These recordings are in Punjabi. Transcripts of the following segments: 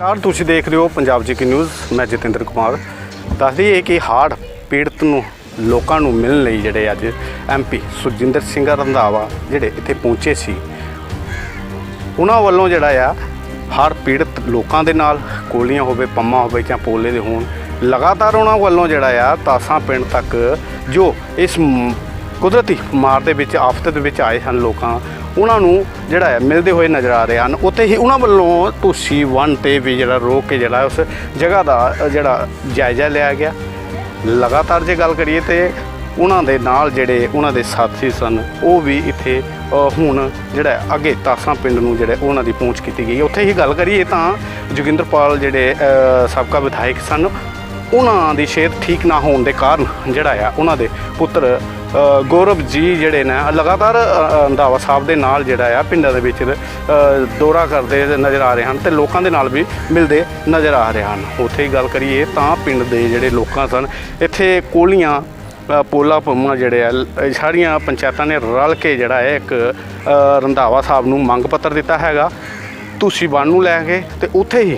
ਯਾਰ ਤੁਸੀਂ ਦੇਖ ਰਹੇ ਹੋ ਪੰਜਾਬ ਜੀ ਕੀ ਨਿਊਜ਼। ਮੈਂ ਜਤਿੰਦਰ ਕੁਮਾਰ। ਦੱਸ ਦਈਏ ਕਿ ਹਾਰਡ ਪੀੜਤ ਨੂੰ, ਲੋਕਾਂ ਨੂੰ ਮਿਲਣ ਲਈ ਜਿਹੜੇ ਅੱਜ ਐਮਪੀ ਸੁਖਜਿੰਦਰ ਸਿੰਘ ਰੰਧਾਵਾ ਜਿਹੜੇ ਇੱਥੇ ਪਹੁੰਚੇ ਸੀ, ਉਹਨਾਂ ਵੱਲੋਂ ਜਿਹੜਾ ਆ ਹਰ ਪੀੜਤ ਲੋਕਾਂ ਦੇ ਨਾਲ, ਕੋਲੀਆਂ ਹੋਵੇ, ਪੰਮਾ ਹੋਵੇ ਜਾਂ ਪੋਲੇ ਦੇ ਹੋਣ, ਲਗਾਤਾਰ ਉਹਨਾਂ ਵੱਲੋਂ ਜਿਹੜਾ ਆ, ਤਾਸਾਂ ਪਿੰਡ ਤੱਕ ਜੋ ਇਸ ਕੁਦਰਤੀ ਮਾਰ ਦੇ ਵਿੱਚ, ਆਫਤ ਦੇ ਵਿੱਚ ਆਏ ਹਨ ਲੋਕਾਂ ਉਹਨਾਂ ਨੂੰ ਜਿਹੜਾ ਹੈ ਮਿਲਦੇ ਹੋਏ ਨਜ਼ਰ ਆ ਰਹੇ ਹਨ। ਉੱਥੇ ਹੀ ਉਹਨਾਂ ਵੱਲੋਂ ਤੁਸੀਂ ਵਨ ਤੇ ਵੀ ਜਿਹੜਾ ਰੋਕ ਕੇ ਜਿਹੜਾ ਉਸ ਜਗ੍ਹਾ ਦਾ ਜਿਹੜਾ ਜਾਇਜ਼ਾ ਲਿਆ ਗਿਆ। ਲਗਾਤਾਰ ਜੇ ਗੱਲ ਕਰੀਏ ਤੇ ਉਹਨਾਂ ਦੇ ਨਾਲ ਜਿਹੜੇ ਉਹਨਾਂ ਦੇ ਸਾਥੀ ਸਨ, ਉਹ ਵੀ ਇੱਥੇ ਹੁਣ ਜਿਹੜਾ ਅੱਗੇ ਤਾਸਾਂ ਪਿੰਡ ਨੂੰ ਜਿਹੜੇ ਉਹਨਾਂ ਦੀ ਪਹੁੰਚ ਕੀਤੀ ਗਈ ਉੱਥੇ ਹੀ ਗੱਲ ਕਰੀਏ ਤਾਂ ਜੋਗਿੰਦਰਪਾਲ ਜਿਹੜੇ ਸਾਬਕਾ ਵਿਧਾਇਕ ਸਨ ਉਹਨਾਂ ਦੀ ਸਿਹਤ ਠੀਕ ਨਾ ਹੋਣ ਦੇ ਕਾਰਨ ਜਿਹੜਾ ਆ ਉਹਨਾਂ ਦੇ ਪੁੱਤਰ ਗੌਰਵ ਜੀ ਜਿਹੜੇ ਨੇ ਲਗਾਤਾਰ ਰੰਧਾਵਾ ਸਾਹਿਬ ਦੇ ਨਾਲ ਜਿਹੜਾ ਆ ਪਿੰਡਾਂ ਦੇ ਵਿੱਚ ਦੌਰਾ ਕਰਦੇ ਨਜ਼ਰ ਆ ਰਹੇ ਹਨ ਤੇ ਲੋਕਾਂ ਦੇ ਨਾਲ ਵੀ ਮਿਲਦੇ ਨਜ਼ਰ ਆ ਰਹੇ ਹਨ। ਉੱਥੇ ਹੀ ਗੱਲ ਕਰੀਏ ਤਾਂ ਪਿੰਡ ਦੇ ਜਿਹੜੇ ਲੋਕਾਂ ਸਨ ਇੱਥੇ ਕੋਲੀਆਂ ਅ, ਪੋਲਾ ਪੰਮਾ ਜਿਹੜੇ ਆ ਸਾਰੀਆਂ ਪੰਚਾਇਤਾਂ ਨੇ ਰਲ ਕੇ ਜਿਹੜਾ ਹੈ ਇੱਕ ਰੰਧਾਵਾ ਸਾਹਿਬ ਨੂੰ ਮੰਗ ਪੱਤਰ ਦਿੱਤਾ ਹੈਗਾ। ਤੁਸੀਂ ਬਣ ਨੂੰ ਲੈ ਕੇ ਤੇ ਉੱਥੇ ਹੀ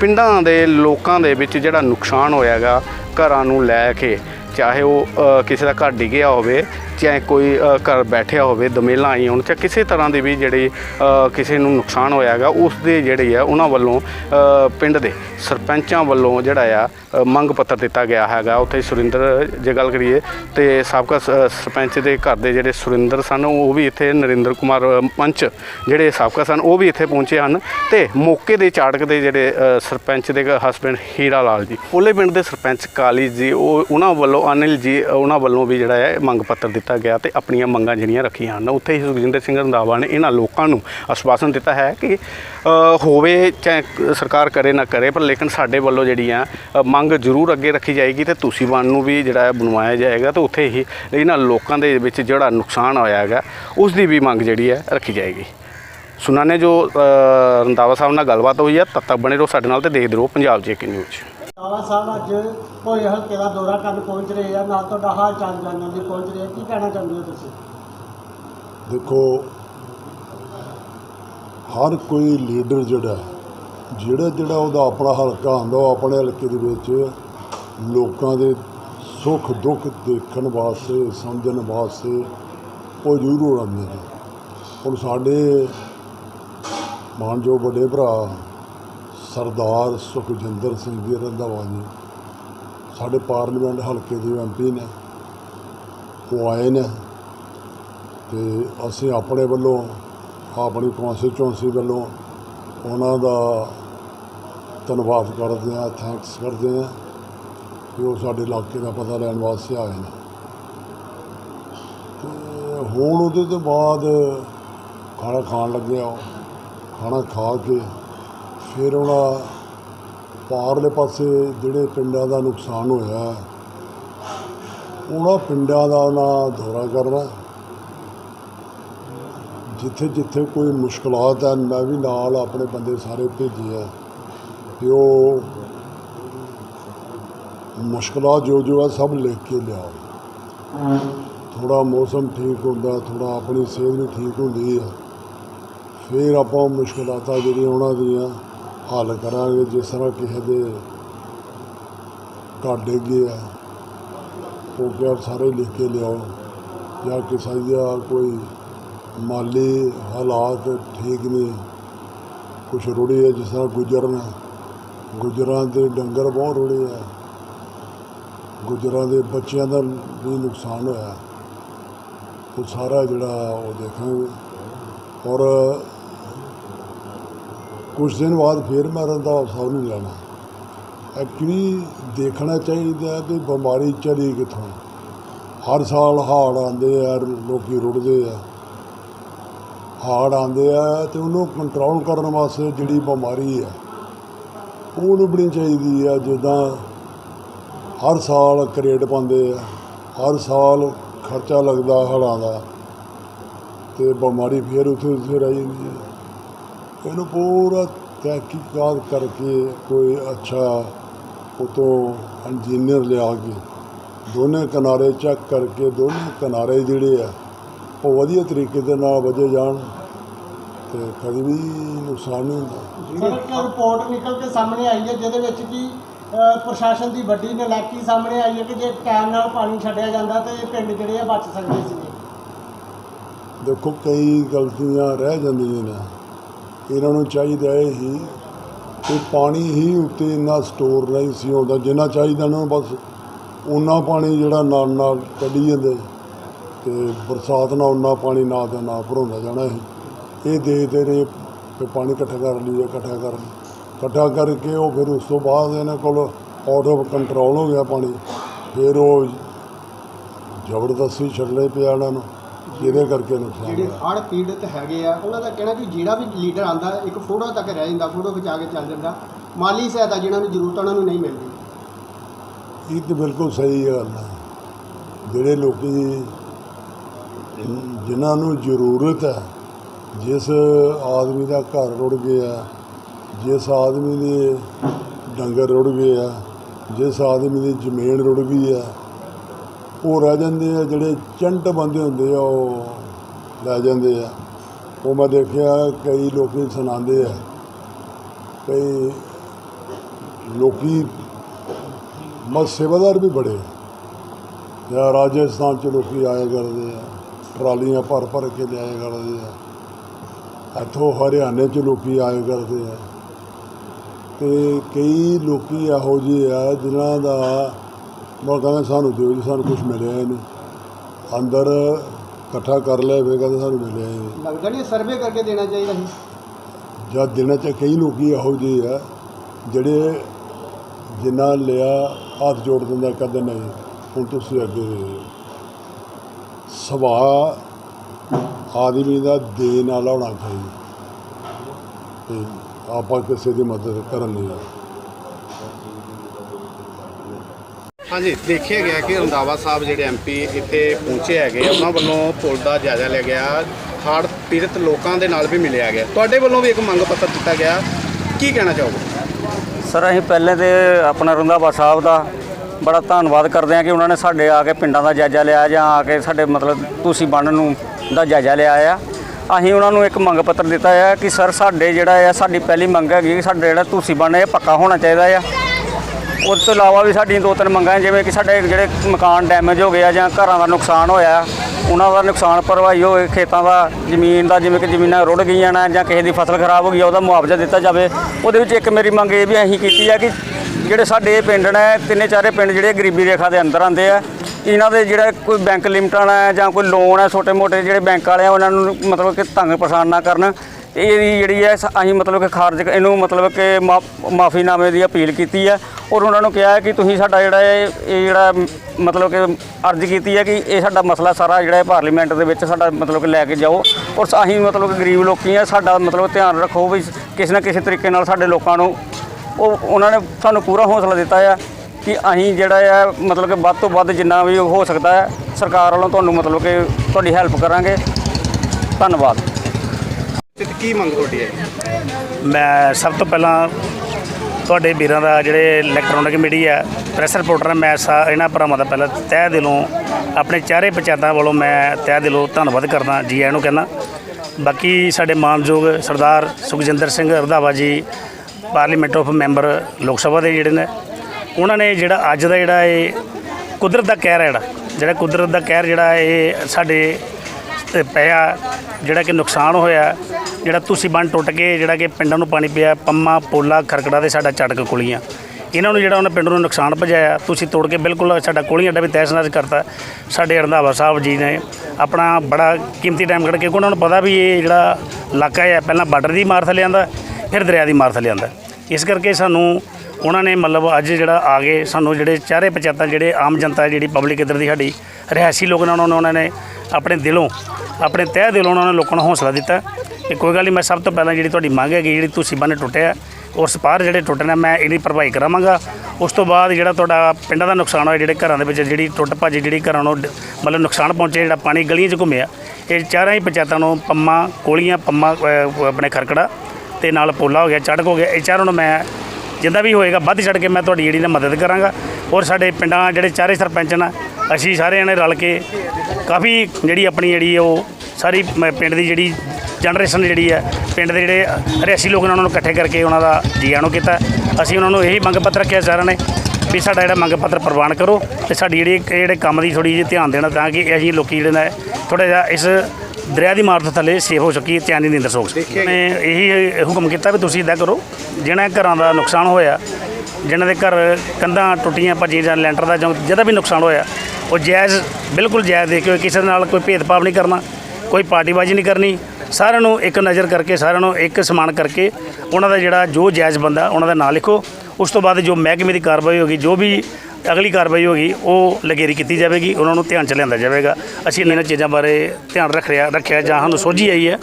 ਪਿੰਡਾਂ ਦੇ ਲੋਕਾਂ ਦੇ ਵਿੱਚ ਜਿਹੜਾ ਨੁਕਸਾਨ ਹੋਇਆਗਾ, ਘਰਾਂ ਨੂੰ ਲੈ ਕੇ, ਚਾਹੇ ਉਹ ਕਿਸੇ ਦਾ ਘਰ ਡਿੱਗਿਆ ਹੋਵੇ ਚਾਹੇ ਕੋਈ ਘਰ ਬੈਠਿਆ ਹੋਵੇ, ਦਮੇਲਾਂ ਆਈ ਹੋਣ ਚਾਹੇ ਕਿਸੇ ਤਰ੍ਹਾਂ ਦੀ ਵੀ ਜਿਹੜੀ ਕਿਸੇ ਨੂੰ ਨੁਕਸਾਨ ਹੋਇਆਗਾ ਉਸ ਦੇ ਜਿਹੜੇ ਆ, ਉਹਨਾਂ ਵੱਲੋਂ ਪਿੰਡ ਦੇ ਸਰਪੰਚਾਂ ਵੱਲੋਂ ਜਿਹੜਾ ਆ ਮੰਗ ਪੱਤਰ ਦਿੱਤਾ ਗਿਆ ਹੈਗਾ। ਉੱਥੇ ਸੁਰਿੰਦਰ, ਜੇ ਗੱਲ ਕਰੀਏ, ਤੇ ਸਾਬਕਾ ਸ- ਸਰਪੰਚ ਦੇ ਘਰ ਦੇ ਜਿਹੜੇ ਸੁਰਿੰਦਰ ਸਨ, ਉਹ ਵੀ ਇੱਥੇ ਨਰਿੰਦਰ ਕੁਮਾਰ ਪੰਚ ਜਿਹੜੇ ਸਾਬਕਾ ਸਨ, ਉਹ ਵੀ ਇੱਥੇ ਪਹੁੰਚੇ ਹਨ। ਤੇ ਮੌਕੇ ਦੇ ਚਾੜਕ ਦੇ ਜਿਹੜੇ ਸਰਪੰਚ ਦੇ ਹਸਬੰਡ ਹੀਰਾ ਲਾਲ ਜੀ। ਪੋਲੇ ਪਿੰਡ ਦੇ ਸਰਪੰਚ ਕਾਲੀ ਜੀ, ਉਹ, ਉਹਨਾਂ ਵੱਲੋਂ ਅਨਿਲ ਜੀ, ਉਹਨਾਂ ਵੱਲੋਂ ਵੀ ਜਿਹੜਾ ਹੈ ਮੰਗ ਪੱਤਰ ਦਿੱਤਾ ਗਿਆ ਤੇ ਆਪਣੀਆਂ ਮੰਗਾਂ ਜਿਹੜੀਆਂ ਰੱਖੀਆਂ ਹਨ। ਉੱਥੇ ਹੀ ਸੁਖਜਿੰਦਰ ਸਿੰਘ ਰੰਧਾਵਾ ਨੇ ਇਹਨਾਂ ਲੋਕਾਂ ਨੂੰ ਆਸ਼ਵਾਸਨ ਦਿੱਤਾ ਹੈ ਕਿ ਹੋਵੇ ਚਾਹੇ ਸਰਕਾਰ ਕਰੇ ਨਾ ਕਰੇ ਪਰ ਲੇਕਿਨ ਸਾਡੇ ਵੱਲੋਂ ਜਿਹੜੀਆਂ ਅ, ਮੰਗ ਜ਼ਰੂਰ ਅੱਗੇ ਰੱਖੀ ਜਾਏਗੀ ਤੇ ਤੁਸੀਂ ਵਨ ਨੂੰ ਵੀ ਜਿਹੜਾ ਬਣਵਾਇਆ ਜਾਏਗਾ ਤੇ ਉੱਥੇ ਹੀ ਇਹਨਾਂ ਲੋਕਾਂ ਦੇ ਵਿੱਚ ਜਿਹੜਾ ਨੁਕਸਾਨ ਹੋਇਆ ਹੈਗਾ ਉਸ ਦੀ ਵੀ ਮੰਗ ਜਿਹੜੀ ਹੈ ਰੱਖੀ ਜਾਏਗੀ। ਸੁਣਾਣੇ ਜੋ ਅ, ਰੰਧਾਵਾ ਸਾਹਿਬ ਨਾਲ ਗੱਲਬਾਤ ਹੋਈ ਹੈ ਤਦ ਤੱਕ ਬਣੇ ਰਹੋ ਸਾਡੇ ਨਾਲ ਤੇ ਦੇਖਦੇ ਰਹੋ ਪੰਜਾਬ ਜੇਕੇ ਨਿਊਜ਼ ਆਵਾ ਸਾਹਿਬ ਅੱਜ ਕੋਈ ਹਲਕੇ ਦਾ ਦੌਰਾ ਕਰਨ ਪਹੁੰਚ ਰਹੇ ਆ, ਨਾਲ ਤੁਹਾਡਾ ਹਾਲ ਚਾਲ ਜਾਣਨ ਲਈ ਪਹੁੰਚ ਰਹੇ ਆ। ਕੀ ਕਹਿਣਾ ਚਾਹੁੰਦੇ ਹੋ ਤੁਸੀਂ? ਦੇਖੋ, ਹਰ ਕੋਈ ਲੀਡਰ ਜਿਹੜਾ ਜਿਹੜਾ ਜਿਹੜਾ ਉਹਦਾ ਆਪਣਾ ਹਲਕਾ ਹੁੰਦਾ, ਉਹ ਆਪਣੇ ਹਲਕੇ ਦੇ ਵਿੱਚ ਲੋਕਾਂ ਦੇ ਸੁੱਖ ਦੁੱਖ ਦੇਖਣ ਵਾਸਤੇ, ਸਮਝਣ ਵਾਸਤੇ ਉਹ ਜ਼ਰੂਰ ਆਉਂਦੇ ਨੇ। ਹੁਣ ਸਾਡੇ ਮਾਨਯੋਗ ਵੱਡੇ ਭਰਾ ਸਰਦਾਰ ਸੁਖਜਿੰਦਰ ਸਿੰਘ ਜੀ ਰੰਧਾਵਾ ਜੀ, ਸਾਡੇ ਪਾਰਲੀਮੈਂਟ ਹਲਕੇ ਦੇ ਐਮਪੀ ਨੇ, ਉਹ ਆਏ ਨੇ ਤੇ ਅਸੀਂ ਆਪਣੇ ਵੱਲੋਂ, ਆਪਣੀ ਕੌਂਸਟੀਚੁਐਂਸੀ ਵੱਲੋਂ ਉਹਨਾਂ ਦਾ ਧੰਨਵਾਦ ਕਰਦੇ ਹਾਂ ਥੈਂਕਸ ਕਰਦੇ ਹਾਂ ਕਿ ਉਹ ਸਾਡੇ ਇਲਾਕੇ ਦਾ ਪਤਾ ਲੈਣ ਵਾਸਤੇ ਆਏ ਨੇ। ਤੇ ਹੁਣ ਉਹਦੇ ਤੋਂ ਬਾਅਦ ਖਾਣਾ ਖਾਣ ਲੱਗਿਆ ਉਹ, ਖਾਣਾ ਖਾ ਕੇ ਫਿਰ ਉਹਨਾਂ ਪਾਰਲੇ ਪਾਸੇ ਜਿਹੜੇ ਪਿੰਡਾਂ ਦਾ ਨੁਕਸਾਨ ਹੋਇਆ, ਉਹਨਾਂ ਪਿੰਡਾਂ ਦਾ ਉਹਨਾਂ ਦੌਰਾ ਕਰਨਾ। ਜਿੱਥੇ ਜਿੱਥੇ ਕੋਈ ਮੁਸ਼ਕਲਾਤ ਹੈ ਮੈਂ ਵੀ ਨਾਲ ਆਪਣੇ ਬੰਦੇ ਸਾਰੇ ਭੇਜੇ ਆ ਕਿ ਉਹ ਮੁਸ਼ਕਲਾਂ ਜੋ ਜੋ ਹੈ ਸਭ ਲਿਖ ਕੇ ਲਿਆਓ। ਥੋੜਾ ਮੌਸਮ ਠੀਕ ਹੁੰਦਾ ਥੋੜਾ ਆਪਣੀ ਸਿਹਤ ਵੀ ਠੀਕ ਹੁੰਦੀ ਹੈ ਫਿਰ ਆਪਾਂ ਮੁਸ਼ਕਲਾਤਾਂ ਜਿਹੜੀਆਂ ਉਹਨਾਂ ਦੀਆਂ ਹੱਲ ਕਰਾਂਗੇ, ਜਿਸ ਤਰ੍ਹਾਂ ਕਿਸੇ ਦੇ ਘਰ ਡਿੱਗੇ ਆ ਉਹ ਕਿਹਾ ਸਾਰੇ ਲਿਖ ਕੇ ਲਿਆਓ। ਜਾਂ ਕਿਸੇ ਦਾ ਕੋਈ ਮਾਲੀ ਹਾਲਾਤ ਠੀਕ ਨਹੀਂ ਕੁਛ ਰੁੜੀ ਹੈ ਜਿਸ ਤਰ੍ਹਾਂ ਗੁਜਰ ਨੇ ਗੁਜਰਾਂ ਦੇ ਡੰਗਰ ਬਹੁਤ ਰੁੜੇ ਆ। ਗੁਜਰਾਂ ਦੇ ਬੱਚਿਆਂ ਦਾ ਵੀ ਨੁਕਸਾਨ ਹੋਇਆ। ਉਹ ਸਾਰਾ ਜਿਹੜਾ ਉਹ ਦੇਖਾਂਗੇ। ਔਰ ਕੁਝ ਦਿਨ ਬਾਅਦ ਫਿਰ ਮੈਂ ਰੰਧਾਵਾ ਸਾਹਿਬ ਨੂੰ ਲੈਣਾ ਐਕਚੁਅਲੀ ਦੇਖਣਾ ਚਾਹੀਦਾ ਹੈ ਕਿ ਬਿਮਾਰੀ ਚਲੀ ਕਿੱਥੋਂ। ਹਰ ਸਾਲ ਹਾੜ ਆਉਂਦੇ ਆ, ਲੋਕੀ ਰੁੜਦੇ ਆ। ਹਾੜ ਆਉਂਦੇ ਆ ਤੇ ਉਹਨੂੰ ਕੰਟਰੋਲ ਕਰਨ ਵਾਸਤੇ ਜਿਹੜੀ ਬਿਮਾਰੀ ਆ, ਉਹ ਲੱਭਣੀ ਚਾਹੀਦੀ ਆ। ਜਿੱਦਾਂ ਹਰ ਸਾਲ ਕਰੇਟ ਪਾਉਂਦੇ ਆ, ਹਰ ਸਾਲ ਖਰਚਾ ਲੱਗਦਾ ਹੜਾਂ ਦਾ ਤੇ ਬਿਮਾਰੀ ਫਿਰ ਉੱਥੇ ਉੱਥੇ ਰਹਿ ਜਾਂਦੀ ਹੈ ਇਹਨੂੰ ਪੂਰਾ ਤਹਿਕੀਕਾਤ ਕਰਕੇ ਕੋਈ ਅੱਛਾ ਉਤੋਂ ਇੰਜੀਨੀਅਰ ਲਿਆ ਕੇ ਦੋਨੇ ਕਿਨਾਰੇ ਚੈੱਕ ਕਰਕੇ ਦੋਨੇ ਕਿਨਾਰੇ ਜਿਹੜੇ ਆ ਉਹ ਵਧੀਆ ਤਰੀਕੇ ਦੇ ਨਾਲ ਵਜੇ ਜਾਣ ਤੇ ਕਦੇ ਵੀ ਨੁਕਸਾਨ ਨਹੀਂ ਹੁੰਦਾ। ਸਰ ਰਿਪੋਰਟ ਨਿਕਲ ਕੇ ਸਾਹਮਣੇ ਆਈ ਹੈ ਜਿਹਦੇ ਵਿੱਚ ਕਿ ਪ੍ਰਸ਼ਾਸਨ ਦੀ ਵੱਡੀ ਨਲਾਇਕੀ ਸਾਹਮਣੇ ਆਈ ਹੈ ਕਿ ਜੇ ਟਾਈਮ ਨਾਲ ਪਾਣੀ ਛੱਡਿਆ ਜਾਂਦਾ ਤੇ ਪਿੰਡ ਜਿਹੜੇ ਆ ਬਚ ਸਕਦੇ ਸੀ ਦੇਖੋ ਕਈ ਗਲਤੀਆਂ ਰਹਿ ਜਾਂਦੀਆਂ ਨੇ। ਇਹਨਾਂ ਨੂੰ ਚਾਹੀਦਾ ਇਹ ਹੀ ਕਿ ਪਾਣੀ ਹੀ ਉੱਤੇ ਇੰਨਾ ਸਟੋਰ ਨਹੀਂ ਸੀ ਹੁੰਦਾ ਜਿੰਨਾ ਚਾਹੀਦਾ ਉਹਨਾਂ ਬਸ ਉਨਾ ਪਾਣੀ ਜਿਹੜਾ ਨਾਲ ਨਾਲ ਕੱਢੀ ਜਾਂਦੇ ਤੇ ਬਰਸਾਤ ਨਾਲ ਉਨਾ ਪਾਣੀ ਨਾ ਤੇ ਨਾ ਭਰਾਉਂਦਾ ਜਾਣਾ ਸੀ ਇਹ ਦੇਖਦੇ ਰਹੇ ਤੇ ਪਾਣੀ ਇਕੱਠਾ ਕਰ ਲਈਏ, ਇਕੱਠਾ ਕਰ ਲਈ ਇਕੱਠਾ ਕਰਕੇ ਉਹ ਫਿਰ ਉਸ ਤੋਂ ਬਾਅਦ ਇਹਨਾਂ ਕੋਲ ਆਊਟ ਆਫ ਕੰਟਰੋਲ ਹੋ ਗਿਆ ਪਾਣੀ। ਫਿਰ ਉਹ ਜ਼ਬਰਦਸਤੀ ਛੱਡਣੇ ਪਿਆ ਇਹਨਾਂ ਨੂੰ। ਜਿਹਦੇ ਕਰਕੇ ਨੁਕਸਾਨ ਜਿਹੜੇ ਹੋਇਆ। ਹੜ੍ਹ ਪੀੜਤ ਹੈਗੇ ਆ ਉਹਨਾਂ ਦਾ ਕਹਿਣਾ ਕਿ ਜਿਹੜਾ ਵੀ ਲੀਡਰ ਆਂਦਾ ਇੱਕ ਫੋਟੋ ਤੱਕ ਰਹਿ ਜਾਂਦਾ ਫੋਟੋ ਖਿਚਾ ਕੇ ਚੱਲ ਜਾਂਦਾ। ਮਾਲੀ ਸਹਾਇਤਾ ਜਿਹਨਾਂ ਨੂੰ ਜ਼ਰੂਰਤ ਉਹਨਾਂ ਨੂੰ ਨਹੀਂ ਮਿਲਦੀ। ਇਹ ਤਾਂ ਬਿਲਕੁਲ ਸਹੀ ਗੱਲ ਹੈ ਜਿਹੜੇ ਲੋਕੀ ਜਿਨ੍ਹਾਂ ਨੂੰ ਜ਼ਰੂਰਤ ਹੈ ਜਿਸ ਆਦਮੀ ਦਾ ਘਰ ਰੁੜ ਗਿਆ ਜਿਸ ਆਦਮੀ ਦੇ ਡੰਗਰ ਰੁੜ ਗਏ ਆ ਜਿਸ ਆਦਮੀ ਦੀ ਜ਼ਮੀਨ ਰੁੜ ਗਈ ਆ ਉਹ ਰਹਿ ਜਾਂਦੇ ਆ, ਜਿਹੜੇ ਚੰਟ ਬੰਦੇ ਹੁੰਦੇ ਆ, ਉਹ ਲੈ ਜਾਂਦੇ ਆ। ਉਹ ਮੈਂ ਦੇਖਿਆ ਕਈ ਲੋਕੀ ਸੁਣਾਉਂਦੇ ਆ ਕਈ ਲੋਕੀ ਮਤ ਸੇਵਾਦਾਰ ਵੀ ਬੜੇ ਜਾਂ ਰਾਜਸਥਾਨ ਚ ਲੋਕੀ ਆਏ ਕਰਦੇ ਆ ਟਰਾਲੀਆਂ ਭਰ ਭਰ ਕੇ ਲਿਆਏ ਕਰਦੇ ਆ। ਇੱਥੋਂ ਹਰਿਆਣੇ ਚ ਲੋਕੀ ਆਏ ਕਰਦੇ ਆ। ਤੇ ਕਈ ਲੋਕੀ ਇਹੋ ਜਿਹੇ ਆ, ਜਿਨ੍ਹਾਂ ਦਾ ਮੈਂ ਕਹਿੰਦਾ ਸਾਨੂੰ ਦਿਓ ਜੀ ਸਾਨੂੰ ਕੁਝ ਮਿਲਿਆ ਹੀ ਨਹੀਂ। ਅੰਦਰ ਇਕੱਠਾ ਕਰ ਲਿਆ ਫਿਰ ਕਹਿੰਦੇ ਸਾਨੂੰ ਮਿਲਿਆ ਹੀ ਨਹੀਂ। ਲੱਗਦਾ ਨਹੀਂ ਸਰਵੇ ਕਰਕੇ ਦੇਣਾ ਚਾਹੀਦਾ ਸੀ। ਜਦ ਦਿਨਾਂ 'ਚ ਕਈ ਲੋਕੀ ਇਹੋ ਜਿਹੇ ਆ ਜਿਹੜੇ ਜਿਨ੍ਹਾਂ ਲਿਆ ਹੱਥ ਜੋੜ ਦਿੰਦਾ ਕਦੇ ਨਹੀਂ ਹੁਣ ਤੁਸੀਂ ਅੱਗੇ ਸੁਭਾਅ ਆਦਮੀ ਦਾ ਦੇ ਨਾਲ ਹੋਣਾ ਚਾਹੀਦਾ। ਤੇ ਆਪਾਂ ਕਿਸੇ ਦੀ ਮਦਦ ਕਰਨ ਲਈ ਹਾਂਜੀ, ਦੇਖਿਆ ਗਿਆ ਕਿ ਰੰਦਾਵਾ ਸਾਹਿਬ ਜਿਹੜੇ ਐਮਪੀ ਇੱਥੇ ਪਹੁੰਚੇ ਹੈਗੇ ਉਹਨਾਂ ਵੱਲੋਂ ਪੁਲ ਦਾ ਜਾਇਜ਼ਾ ਲਿਆ ਗਿਆ। ਹੜ੍ਹ ਪੀੜਤ ਲੋਕਾਂ ਦੇ ਨਾਲ ਵੀ ਮਿਲਿਆ ਗਿਆ। ਤੁਹਾਡੇ ਵੱਲੋਂ ਵੀ ਇੱਕ ਮੰਗ ਪੱਤਰ ਦਿੱਤਾ ਗਿਆ। ਕੀ ਕਹਿਣਾ ਚਾਹੋਗੇ? ਸਰ, ਅਸੀਂ ਪਹਿਲੇ ਤੇ ਆਪਣਾ ਰੰਧਾਵਾ ਸਾਹਿਬ ਦਾ ਬੜਾ ਧੰਨਵਾਦ ਕਰਦੇ ਹਾਂ ਕਿ ਉਹਨਾਂ ਨੇ ਸਾਡੇ ਆ ਕੇ ਪਿੰਡਾਂ ਦਾ ਜਾਇਜ਼ਾ ਲਿਆ ਜਾਂ ਆ ਕੇ ਸਾਡੇ ਮਤਲਬ ਤੁਸੀਂ ਬੰਨ ਨੂੰ ਦਾ ਜਾਇਜ਼ਾ ਲਿਆ ਆ। ਅਸੀਂ ਉਹਨਾਂ ਨੂੰ ਇੱਕ ਮੰਗ ਪੱਤਰ ਦਿੱਤਾ ਹੈ ਕਿ ਸਰ, ਸਾਡੇ ਜਿਹੜਾ ਆ, ਸਾਡੀ ਪਹਿਲੀ ਮੰਗ ਹੈਗੀ ਕਿ ਸਾਡਾ ਜਿਹੜਾ ਤੁਸੀਂ ਬੰਨ ਇਹ ਪੱਕਾ ਹੋਣਾ ਚਾਹੀਦਾ ਆ। ਉਸ ਤੋਂ ਇਲਾਵਾ ਵੀ ਸਾਡੀਆਂ ਦੋ ਤਿੰਨ ਮੰਗਾਂ ਜਿਵੇਂ ਕਿ ਸਾਡੇ ਜਿਹੜੇ ਮਕਾਨ ਡੈਮੇਜ ਹੋ ਗਏ ਆ ਜਾਂ ਘਰਾਂ ਦਾ ਨੁਕਸਾਨ ਹੋਇਆ, ਉਹਨਾਂ ਦਾ ਨੁਕਸਾਨ ਭਰਵਾਈ ਹੋਵੇ, ਖੇਤਾਂ ਦਾ, ਜ਼ਮੀਨ ਦਾ, ਜਿਵੇਂ ਕਿ ਜ਼ਮੀਨਾਂ ਰੁੜ ਗਈਆਂ ਨੇ ਜਾਂ ਕਿਸੇ ਦੀ ਫਸਲ ਖਰਾਬ ਹੋ ਗਈ ਆ, ਉਹਦਾ ਮੁਆਵਜ਼ਾ ਦਿੱਤਾ ਜਾਵੇ। ਉਹਦੇ ਵਿੱਚ ਇੱਕ ਮੇਰੀ ਮੰਗ ਇਹ ਵੀ ਅਸੀਂ ਕੀਤੀ ਹੈ ਕਿ ਜਿਹੜੇ ਸਾਡੇ ਪਿੰਡ ਨੇ, ਤਿੰਨੇ ਚਾਰੇ ਪਿੰਡ ਜਿਹੜੇ ਗਰੀਬੀ ਰੇਖਾ ਦੇ ਅੰਦਰ ਆਉਂਦੇ ਆ, ਇਹਨਾਂ ਦੇ ਜਿਹੜਾ ਕੋਈ ਬੈਂਕ ਲਿਮਟਾਂ ਹੈ ਜਾਂ ਕੋਈ ਲੋਨ ਹੈ ਛੋਟੇ ਮੋਟੇ ਜਿਹੜੇ ਬੈਂਕ ਵਾਲੇ ਆ, ਉਹਨਾਂ ਨੂੰ ਮਤਲਬ ਕਿ ਤੰਗ ਪਰੇਸ਼ਾਨ ਨਾ ਕਰਨ। ਇਹਦੀ ਜਿਹੜੀ ਹੈ ਅਸੀਂ ਮਤਲਬ ਕਿ ਖਾਰਜ ਇਹਨੂੰ ਮਤਲਬ ਕਿ ਮਾਫੀਨਾਮੇ ਦੀ ਅਪੀਲ ਕੀਤੀ ਹੈ ਔਰ ਉਹਨਾਂ ਨੂੰ ਕਿਹਾ ਹੈ ਕਿ ਤੁਸੀਂ ਸਾਡਾ ਜਿਹੜਾ ਇਹ ਇਹ ਜਿਹੜਾ ਮਤਲਬ ਕਿ ਅਰਜ਼ ਕੀਤੀ ਹੈ ਕਿ ਇਹ ਸਾਡਾ ਮਸਲਾ ਸਾਰਾ ਜਿਹੜਾ ਪਾਰਲੀਮੈਂਟ ਦੇ ਵਿੱਚ ਸਾਡਾ ਮਤਲਬ ਕਿ ਲੈ ਕੇ ਜਾਓ ਔਰ ਅਸੀਂ ਮਤਲਬ ਕਿ ਗਰੀਬ ਲੋਕੀ ਆ ਸਾਡਾ ਮਤਲਬ ਧਿਆਨ ਰੱਖੋ ਵੀ ਕਿਸੇ ਨਾ ਕਿਸੇ ਤਰੀਕੇ ਨਾਲ ਸਾਡੇ ਲੋਕਾਂ ਨੂੰ ਉਹ, ਉਹਨਾਂ ਨੇ ਸਾਨੂੰ ਪੂਰਾ ਹੌਸਲਾ ਦਿੱਤਾ ਆ ਕਿ ਅਸੀਂ ਜਿਹੜਾ ਆ ਮਤਲਬ ਕਿ ਵੱਧ ਤੋਂ ਵੱਧ ਜਿੰਨਾ ਵੀ ਹੋ ਸਕਦਾ ਹੈ, ਸਰਕਾਰ ਵੱਲੋਂ ਤੁਹਾਨੂੰ ਮਤਲਬ ਕਿ ਤੁਹਾਡੀ ਹੈਲਪ ਕਰਾਂਗੇ। ਧੰਨਵਾਦ। ਕੀ ਮੰਗ ਤੁਹਾਡੀ ਹੈ? ਮੈਂ ਸਭ ਤੋਂ ਪਹਿਲਾਂ ਤੁਹਾਡੇ ਵੀਰਾਂ ਦਾ ਜਿਹੜੇ ਇਲੈਕਟ੍ਰੋਨਿਕ ਮੀਡੀਆ ਪ੍ਰੈਸ ਰਿਪੋਰਟਰ ਮੈਂ ਸਾ ਇਹਨਾਂ ਭਰਾਵਾਂ ਦਾ ਪਹਿਲਾਂ ਤਹਿ ਦਿਲੋਂ ਆਪਣੇ ਚਾਰੇ ਪੰਚਾਇਤਾਂ ਵੱਲੋਂ ਮੈਂ ਤਹਿ ਦਿਲੋਂ ਧੰਨਵਾਦ ਕਰਦਾ, ਜੀ ਆਇਆਂ ਨੂੰ ਕਹਿੰਦਾ ਬਾਕੀ ਸਾਡੇ ਮਾਨਯੋਗ ਸਰਦਾਰ Sukhjinder Singh Randhawa ji parliament of member ਲੋਕ ਸਭਾ ਦੇ ਜਿਹੜੇ ਨੇ, ਉਹਨਾਂ ਨੇ ਜਿਹੜਾ ਅੱਜ ਦਾ ਜਿਹੜਾ ਇਹ ਕੁਦਰਤ ਦਾ ਕਹਿਰ ਹੈ ਜਿਹੜਾ ਜਿਹੜਾ ਕੁਦਰਤ ਦਾ ਕਹਿਰ ਜਿਹੜਾ ਇਹ ਸਾਡੇ ਤੇ ਪਿਆ, ਜਿਹੜਾ ਕਿ ਨੁਕਸਾਨ ਹੋਇਆ ਜਿਹੜਾ ਤੁਸੀਂ ਬੰਨ ਟੁੱਟ ਕੇ, ਜਿਹੜਾ ਕਿ ਪਿੰਡਾਂ ਨੂੰ ਪਾਣੀ ਪਿਆ, ਪੰਮਾ, ਪੋਲਾ, ਖਰਕੜਾ ਤੇ ਸਾਡਾ ਚੜਕ ਕੁਲੀਆਂ। ਇਹਨਾਂ ਨੂੰ ਜਿਹੜਾ ਉਹਨਾਂ ਪਿੰਡ ਨੂੰ ਨੁਕਸਾਨ ਪਹੁੰਚਾਇਆ, ਤੁਸੀਂ ਤੋੜ ਕੇ ਬਿਲਕੁਲ ਸਾਡਾ ਕੁਲੀਆਂ ਅੱਡਾ ਵੀ ਤਹਿਸ ਕਰਤਾ। ਸਾਡੇ ਰੰਧਾਵਾ ਸਾਹਿਬ ਜੀ ਨੇ ਆਪਣਾ ਬੜਾ ਕੀਮਤੀ ਟਾਈਮ ਕੱਢ ਕੇ, ਕਿਉਂਕਿ ਉਹਨਾਂ ਨੂੰ ਪਤਾ ਵੀ ਇਹ ਜਿਹੜਾ ਇਲਾਕਾ ਹੈ, ਪਹਿਲਾਂ ਬਾਰਡਰ ਦੀ ਮਾਰ ਥੱਲੇ ਆਂਦਾ ਫਿਰ ਦਰਿਆ ਦੀ ਮਾਰ ਥੱਲੇ ਆਂਦਾ ਇਸ ਕਰਕੇ ਸਾਨੂੰ ਉਹਨਾਂ ਨੇ ਮਤਲਬ ਅੱਜ ਜਿਹੜਾ ਆ ਗਏ, ਸਾਨੂੰ ਜਿਹੜੇ ਚਾਰੇ ਪੰਚਾਇਤਾਂ, ਜਿਹੜੇ ਆਮ ਜਨਤਾ, ਜਿਹੜੀ ਪਬਲਿਕ ਇੱਧਰ ਦੀ ਸਾਡੀ ਰਿਹਾਇਸ਼ੀ ਲੋਕ ਨੇ, ਉਹਨਾਂ ਨੂੰ ਉਹਨਾਂ ਨੇ ਆਪਣੇ ਦਿਲੋਂ, ਆਪਣੇ ਤਹਿ ਦਿਲੋਂ ਉਹਨਾਂ ਨੇ ਲੋਕਾਂ ਨੂੰ ਹੌਸਲਾ ਦਿੱਤਾ। ਕਿ ਕੋਈ ਗੱਲ ਨਹੀਂ, ਮੈਂ ਸਭ ਤੋਂ ਪਹਿਲਾਂ ਜਿਹੜੀ ਤੁਹਾਡੀ ਮੰਗ ਹੈਗੀ, ਜਿਹੜੀ ਤੁਸੀਂ ਬੰਨ ਟੁੱਟਿਆ ਉਸ ਪਾਰ ਜਿਹੜੇ ਟੁੱਟਣਾ ਮੈਂ ਇਹਦੀ ਭਰਪਾਈ ਕਰਾਵਾਂਗਾ ਉਸ ਤੋਂ ਬਾਅਦ ਜਿਹੜਾ ਤੁਹਾਡਾ ਪਿੰਡਾਂ ਦਾ ਨੁਕਸਾਨ ਹੋਇਆ, ਜਿਹੜੇ ਘਰਾਂ ਦੇ ਵਿੱਚ ਜਿਹੜੀ ਟੁੱਟ ਭੱਜ, ਜਿਹੜੀ ਘਰਾਂ ਨੂੰ ਮਤਲਬ ਨੁਕਸਾਨ ਪਹੁੰਚੇ ਜਿਹੜਾ ਪਾਣੀ ਗਲੀਆਂ 'ਚ ਘੁੰਮਿਆ, ਇਹ ਚਾਰਾਂ ਹੀ ਪੰਚਾਇਤਾਂ ਨੂੰ ਪੰਮਾ, ਕੋਲੀਆਂ, ਪੰਮਾ ਆਪਣੇ ਖਰਕੜਾ ਤੇ ਨਾਲ ਪੋਲਾ ਹੋ ਗਿਆ, ਚੜਕ ਹੋ ਗਿਆ, ਇਹ ਚਾਰਾਂ ਨੂੰ ਮੈਂ ਜਿੰਦਾ ਵੀ ਹੋਏਗਾ, ਵੱਧ ਚੜ ਕੇ ਮੈਂ ਤੁਹਾਡੀ ਜਿਹੜੀ ਨਾ ਮਦਦ ਕਰਾਂਗਾ। ਔਰ ਸਾਡੇ ਪਿੰਡਾਂ ਜਿਹੜੇ ਚਾਰੇ ਸਰਪੰਚ ਨੇ, ਅਸੀਂ ਸਾਰੇ ਜਣੇ ਰਲ ਕੇ ਕਾਫੀ ਜਿਹੜੀ ਆਪਣੀ ਜਿਹੜੀ ਉਹ ਸਾਰੀ ਮ- ਪਿੰਡ ਦੀ ਜਿਹੜੀ ਜਨਰੇਸ਼ਨ ਜਿਹੜੀ ਹੈ ਪਿੰਡ ਦੇ ਜਿਹੜੇ ਰਿਆਸੀ ਲੋਕ ਨੇ ਉਹਨਾਂ ਨੂੰ ਇਕੱਠੇ ਕਰਕੇ ਉਹਨਾਂ ਦਾ ਜੀਆਣੂ ਨੂੰ ਕੀਤਾ। ਅਸੀਂ ਉਹਨਾਂ ਨੂੰ ਇਹੀ ਮੰਗ ਪੱਤਰ ਰੱਖਿਆ ਸਾਰਿਆਂ ਨੇ ਵੀ ਸਾਡਾ ਜਿਹੜਾ ਮੰਗ ਪੱਤਰ ਪ੍ਰਵਾਨ ਕਰੋ ਤੇ ਸਾਡੀ ਜਿਹੜੀ ਇਹ ਜਿਹੜੇ ਕੰਮ ਦੀ ਥੋੜੀ ਜਿਹੀ ਧਿਆਨ ਦੇਣਾ ਤਾਂ ਕਿ ਅਸੀਂ ਲੋਕੀ ਜਿਹੜੇ ਨੇ ਥੋੜਾ ਜਿਹਾ ਇਸ ਦਰਿਆ ਦੀ ਮਾਰ ਤੋਂ ਥੱਲੇ ਸੇਫ ਹੋ ਸਕੀਏ ਧਿਆਨ ਦੀ ਨਿੰਦਰ ਸੋਚ। ਨੇ ਇਹੀ ਹੁਕਮ ਕੀਤਾ ਵੀ ਤੁਸੀਂ ਇਦਾਂ ਕਰੋ ਜਿਹਨਾਂ ਘਰਾਂ ਦਾ ਨੁਕਸਾਨ ਹੋਇਆ ਜਿਨ੍ਹਾਂ ਦੇ ਘਰ ਕੰਧਾਂ ਟੁੱਟੀਆਂ ਭੱਜੀਆਂ ਜਾਂ ਲੈਂਟਰ ਦਾ ਜਾਂ ਜਿਹਦਾ ਵੀ ਨੁਕਸਾਨ ਹੋਇਆ ਉਹ ਜਾਇਜ਼ ਬਿਲਕੁਲ ਜਾਇਜ਼ ਦੇ ਕੇ ਕਿਸੇ ਨਾਲ ਕੋਈ ਭੇਦਭਾਵ ਨਹੀਂ ਕਰਨਾ। ਕੋਈ ਪਾਰਟੀਬਾਜ਼ੀ ਨਹੀਂ ਕਰਨੀ। ਸਾਰਿਆਂ ਨੂੰ ਇੱਕ ਨਜ਼ਰ ਕਰਕੇ, ਸਾਰਿਆਂ ਨੂੰ ਇੱਕ ਸਮਾਨ ਕਰਕੇ ਉਹਨਾਂ ਦਾ ਜਿਹੜਾ ਜੋ ਜਾਇਜ਼ ਬੰਦਾ, ਉਹਨਾਂ ਦਾ ਨਾਂ ਲਿਖੋ। ਉਸ ਤੋਂ ਬਾਅਦ ਜੋ ਮਹਿਕਮੇ ਦੀ ਕਾਰਵਾਈ ਹੋਗੀ, ਜੋ ਵੀ ਅਗਲੀ ਕਾਰਵਾਈ ਹੋਗੀ, ਉਹ ਲਗੇਰੀ ਕੀਤੀ ਜਾਵੇਗੀ, ਉਹਨਾਂ ਨੂੰ ਧਿਆਨ ਚ ਲਿਆਂਦਾ ਜਾਵੇਗਾ। ਅਸੀਂ ਇਹਨਾਂ ਚੀਜ਼ਾਂ ਬਾਰੇ ਧਿਆਨ ਰੱਖ ਰਿਹਾ ਰੱਖਿਆ ਜਾਂ ਸਾਨੂੰ ਸੋਝੀ ਆਈ ਹੈ।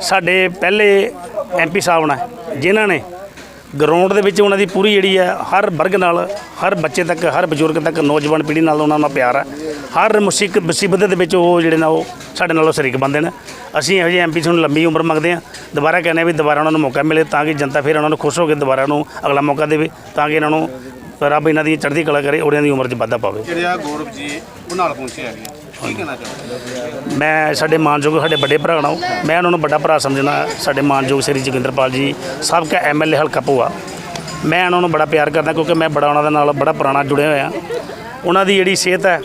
ਸਾਡੇ ਪਹਿਲੇ ਐਮਪੀ ਸਾਹਿਬ ਨੇ ਜਿਨ੍ਹਾਂ ਨੇ ਗਰਾਊਂਡ ਦੇ ਵਿੱਚ ਉਹਨਾਂ ਦੀ ਪੂਰੀ ਜਿਹੜੀ ਹੈ, ਹਰ ਵਰਗ ਨਾਲ, ਹਰ ਬੱਚੇ ਤੱਕ, ਹਰ ਬਜ਼ੁਰਗ ਤੱਕ, ਨੌਜਵਾਨ ਪੀੜ੍ਹੀ ਨਾਲ ਉਹਨਾਂ ਨਾਲ ਪਿਆਰ ਹੈ। ਹਰ ਮੁਸੀਕ, ਮੁਸੀਬਤ ਦੇ ਵਿੱਚ ਉਹ ਜਿਹੜੇ ਨੇ, ਉਹ ਸਾਡੇ ਨਾਲੋਂ ਸ਼ਰੀਕ ਬੰਦੇ ਨੇ। ਅਸੀਂ ਇਹੋ ਜਿਹੇ ਐਮਪੀ ਨੂੰ ਲੰਬੀ ਉਮਰ ਮੰਗਦੇ ਹਾਂ। ਦੁਬਾਰਾ ਕਹਿੰਦੇ ਹਾਂ ਵੀ ਦੁਬਾਰਾ ਉਹਨਾਂ ਨੂੰ ਮੌਕਾ ਮਿਲੇ ਤਾਂ ਕਿ ਜਨਤਾ ਫਿਰ ਉਹਨਾਂ ਨੂੰ ਖੁਸ਼ ਹੋ ਕੇ ਦੁਬਾਰਾ ਨੂੰ ਅਗਲਾ ਮੌਕਾ ਦੇਵੇ, ਤਾਂ ਕਿ ਇਹਨਾਂ ਨੂੰ ਰੱਬ ਇਹਨਾਂ ਦੀ ਚੜ੍ਹਦੀ ਕਲਾ ਕਰੇ ਉਹਨਾਂ ਦੀ ਉਮਰ 'ਚ ਵਾਧਾ ਪਾਵੇ। ਜਿਹੜੇ ਗੌਰਵ ਜੀ, ਉਹ ਨਾਲ ਪਹੁੰਚੇ ਹੈਗੇ? ਕੀ ਕਹਿਣਾ ਚਾਹੁੰਦੇ ਮੈਂ ਸਾਡੇ ਮਾਨਯੋਗ ਸਾਡੇ ਵੱਡੇ ਭਰਾ ਨੂੰ ਮੈਂ ਉਹਨਾਂ ਨੂੰ ਵੱਡਾ ਭਰਾ ਸਮਝਣਾ, ਸਾਡੇ ਮਾਨਯੋਗ ਸ੍ਰੀ ਜੋਗਿੰਦਰਪਾਲ ਜੀ ਸਾਬਕਾ ਐਮਐਲਏ ਹਲਕਾ ਭੂਆ। ਮੈਂ ਉਹਨਾਂ ਨੂੰ ਬੜਾ ਪਿਆਰ ਕਰਦਾ ਕਿਉਂਕਿ ਮੈਂ ਬੜਾ ਉਹਨਾਂ ਦੇ ਨਾਲ ਬੜਾ ਪੁਰਾਣਾ ਜੁੜਿਆ ਹੋਇਆ ਉਹਨਾਂ ਦੀ ਜਿਹੜੀ ਸਿਹਤ ਹੈ,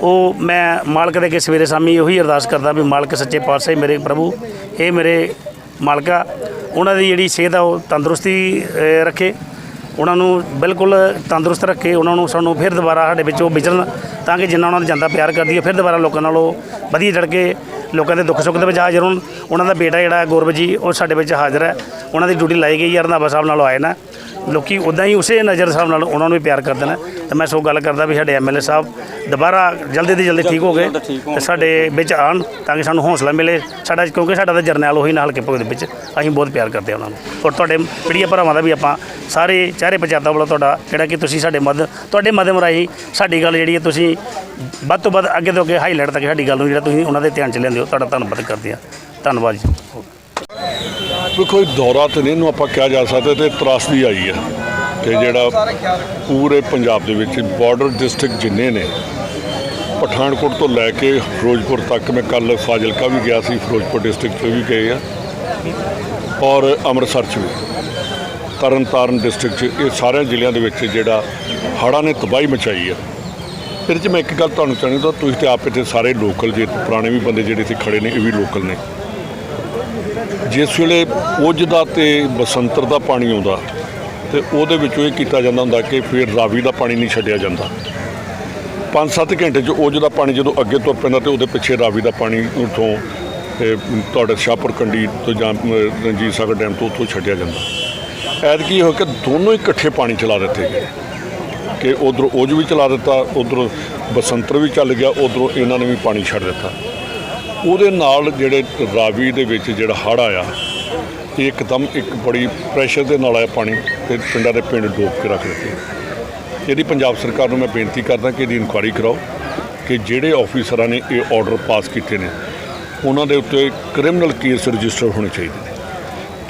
ਉਹ ਮੈਂ ਮਾਲਕ ਦੇ ਕੇ ਸਵੇਰੇ ਸ਼ਾਮੀ ਉਹੀ ਅਰਦਾਸ ਕਰਦਾ ਵੀ ਮਾਲਕ ਸੱਚੇ ਪਾਤਸ਼ਾਹ ਮੇਰੇ ਪ੍ਰਭੂ, ਇਹ ਮੇਰੇ ਮਾਲਕਾ। ਉਹਨਾਂ ਦੀ ਜਿਹੜੀ ਸਿਹਤ ਆ ਉਹ ਤੰਦਰੁਸਤੀ ਰੱਖੇ। ਉਹਨਾਂ ਨੂੰ ਬਿਲਕੁਲ ਤੰਦਰੁਸਤ ਰੱਖੇ, ਉਹਨਾਂ ਨੂੰ ਸਾਨੂੰ ਫਿਰ ਦੁਬਾਰਾ ਸਾਡੇ ਵਿੱਚ ਉਹ ਵਿਚਰਨ ਤਾਂ ਕਿ ਜਿੰਨਾ ਉਹਨਾਂ ਨੂੰ ਜਨਤਾ ਪਿਆਰ ਕਰਦੀ ਹੈ, ਫਿਰ ਦੁਬਾਰਾ ਲੋਕਾਂ ਨਾਲ ਉਹ ਵਧੀਆ ਜੜ ਕੇ ਲੋਕਾਂ ਦੇ ਦੁੱਖ ਸੁੱਖ ਦੇ ਵਿੱਚ ਹਾਜ਼ਰ ਹੋਣ ਉਹਨਾਂ ਦਾ ਬੇਟਾ ਜਿਹੜਾ ਗੁਰਬ ਜੀ ਉਹ ਸਾਡੇ ਵਿੱਚ ਹਾਜ਼ਰ ਹੈ। ਉਹਨਾਂ ਦੀ ਡਿਊਟੀ ਲਾਈ ਗਈ ਹੈ, ਰੰਧਾਵਾ ਸਾਹਿਬ ਨਾਲ ਆਏ ਨਾ। ਲੋਕੀ ਉਦਾਂ ਹੀ ਉਸੇ ਨਜ਼ਰ ਸਾਹਿਬ ਨਾਲ ਉਹਨਾਂ ਨੂੰ ਵੀ ਪਿਆਰ ਕਰਦੇ ਨੇ। ਤੇ ਮੈਂ ਸੋ ਗੱਲ ਕਰਦਾ ਵੀ ਸਾਡੇ ਐਮਐਲਏ ਸਾਹਿਬ ਦੁਬਾਰਾ ਜਲਦੀ ਤੋਂ ਜਲਦੀ ਠੀਕ ਹੋ ਗਏ ਤੇ ਸਾਡੇ ਵਿੱਚ ਆਣ ਤਾਂ ਕਿ ਸਾਨੂੰ ਹੌਸਲਾ ਮਿਲੇ। ਸਾਡਾ ਕਿਉਂਕਿ ਸਾਡਾ ਤਾਂ ਜਰਨੈਲ ਉਹੀ ਨਾਲ ਹਲਕੇ ਭਗਤ ਦੇ ਵਿੱਚ ਅਸੀਂ ਬਹੁਤ ਪਿਆਰ ਕਰਦੇ ਹਾਂ ਉਹਨਾਂ ਨੂੰ। ਔਰ ਤੁਹਾਡੇ ਪੀੜੀਆਂ ਭਰਾਵਾਂ ਦਾ ਵੀ ਆਪਾਂ ਸਾਰੇ ਚਾਰੇ ਪੰਚਾਇਤਾਂ ਵੱਲੋਂ ਤੁਹਾਡਾ ਜਿਹੜਾ ਕਿ ਤੁਸੀਂ ਸਾਡੇ ਮਦ ਤੁਹਾਡੇ ਮਾਧਿਅਮ ਰਾਹੀਂ ਸਾਡੀ ਗੱਲ ਜਿਹੜੀ ਹੈ ਤੁਸੀਂ ਵੱਧ ਤੋਂ ਵੱਧ ਅੱਗੇ ਤੋਂ ਅੱਗੇ ਹਾਈਲਾਈਟ ਤੱਕ ਸਾਡੀ ਗੱਲ ਨੂੰ ਜਿਹੜਾ ਤੁਸੀਂ ਉਹਨਾਂ ਦੇ ਧਿਆਨ ਚ ਲੈਂਦੇ ਹੋ ਤੁਹਾਡਾ ਧੰਨਵਾਦ ਕਰਦੇ ਹਾਂ। ਧੰਨਵਾਦ ਜੀ। ਵੇਖੋ ਇਹ ਦੌਰਾ ਤੇ ਨਹੀਂ, ਇਹਨੂੰ ਆਪਾਂ ਕਿਹਾ ਜਾ ਸਕਦਾ ਤੇ ਤਰਾਸਦੀ ਆਈ ਹੈ ਕਿ ਜਿਹੜਾ ਪੂਰੇ ਪੰਜਾਬ ਦੇ ਵਿੱਚ ਬਾਰਡਰ ਡਿਸਟ੍ਰਿਕਟ ਜਿੰਨੇ ਨੇ, ਪਠਾਨਕੋਟ ਤੋਂ ਲੈ ਕੇ ਫਿਰੋਜ਼ਪੁਰ ਤੱਕ ਮੈਂ ਕੱਲ ਫਾਜ਼ਿਲਕਾ ਵੀ ਗਿਆ ਸੀ, ਫਿਰੋਜ਼ਪੁਰ ਡਿਸਟ੍ਰਿਕਟ 'ਚ ਵੀ ਗਏ ਆ ਔਰ ਅੰਮ੍ਰਿਤਸਰ 'ਚ ਵੀ। ਤਰਨਤਾਰਨ ਡਿਸਟ੍ਰਿਕਟ 'ਚ, ਇਹ ਸਾਰੇ ਜ਼ਿਲ੍ਹਿਆਂ ਦੇ ਵਿੱਚ ਜਿਹੜਾ ਹੜ੍ਹਾਂ ਨੇ ਤਬਾਹੀ ਮਚਾਈ ਆ ਫਿਰ ਚ ਮੈਂ ਇੱਕ ਗੱਲ ਤੁਹਾਨੂੰ ਚਾਹੁੰਦਾ ਤਾਂ ਤੁਸੀਂ ਤੇ ਆਪ ਇੱਥੇ ਸਾਰੇ ਲੋਕਲ ਜੇ ਪੁਰਾਣੇ ਵੀ ਬੰਦੇ ਜਿਹੜੇ ਇੱਥੇ ਖੜੇ ਨੇ, ਇਹ ਵੀ ਲੋਕਲ ਨੇ। ਜਿਸ ਵੇਲੇ ਉਜ ਦਾ ਤੇ ਬਸੰਤਰ ਦਾ ਪਾਣੀ ਆਉਂਦਾ ਤੇ ਉਹਦੇ ਵਿੱਚੋਂ ਇਹ ਕੀਤਾ ਜਾਂਦਾ ਹੁੰਦਾ ਕਿ ਫਿਰ ਰਾਵੀ ਦਾ ਪਾਣੀ ਨਹੀਂ ਛੱਡਿਆ ਜਾਂਦਾ। 5-7 ਘੰਟੇ 'ਚ ਉਜ ਦਾ ਪਾਣੀ ਜਦੋਂ ਅੱਗੇ ਤੁਰ ਪੈਂਦਾ ਤੇ ਉਹਦੇ ਪਿੱਛੇ ਰਾਵੀ ਦਾ ਪਾਣੀ ਉੱਥੋਂ ਤੁਹਾਡੇ ਸ਼ਾਹਪੁਰ ਕੰਡੀ ਤੋਂ ਜਾਂ ਰਣਜੀਤ ਸਾਗਰ ਡੈਮ ਤੋਂ ਉੱਥੋਂ ਛੱਡਿਆ ਜਾਂਦਾ। ਐਤਕੀ ਇਹ ਹੋਇਆ ਕਿ ਦੋਨੋਂ ਇਕੱਠੇ ਪਾਣੀ ਚਲਾ ਦਿੱਤੇ ਗਏ। ਕਿ ਉਧਰ ਉਜ ਵੀ ਚਲਾ ਦਿੱਤਾ, ਉਧਰ ਬਸੰਤਰ ਵੀ ਚੱਲ ਗਿਆ, ਉਧਰੋਂ ਇਹਨਾਂ ਨੇ ਵੀ ਪਾਣੀ ਛੱਡ ਦਿੱਤਾ। ਉਹਦੇ ਨਾਲ ਜਿਹੜੇ ਰਾਵੀ ਦੇ ਵਿੱਚ ਜਿਹੜਾ ਹੜ੍ਹ ਆਇਆ, ਇਹ ਇੱਕਦਮ ਇੱਕ ਬੜੀ ਪ੍ਰੈਸ਼ਰ ਦੇ ਨਾਲ ਆਇਆ ਪਾਣੀ ਤੇ ਪਿੰਡਾਂ ਦੇ ਪਿੰਡ ਡੋਬ ਕੇ ਰੱਖ ਦਿੱਤੇ। ਇਹਦੀ ਪੰਜਾਬ ਸਰਕਾਰ ਨੂੰ ਮੈਂ ਬੇਨਤੀ ਕਰਦਾ ਕਿ ਇਹਦੀ ਇਨਕੁਆਇਰੀ ਕਰਾਓ ਕਿ ਜਿਹੜੇ ਆਫੀਸਰਾਂ ਨੇ, ਇਹ ਆਰਡਰ ਪਾਸ ਕੀਤੇ ਨੇ, ਉਹਨਾਂ ਦੇ ਉੱਤੇ ਕ੍ਰਿਮੀਨਲ ਕੇਸ ਰਜਿਸਟਰ ਹੋਣੇ ਚਾਹੀਦੇ ਨੇ।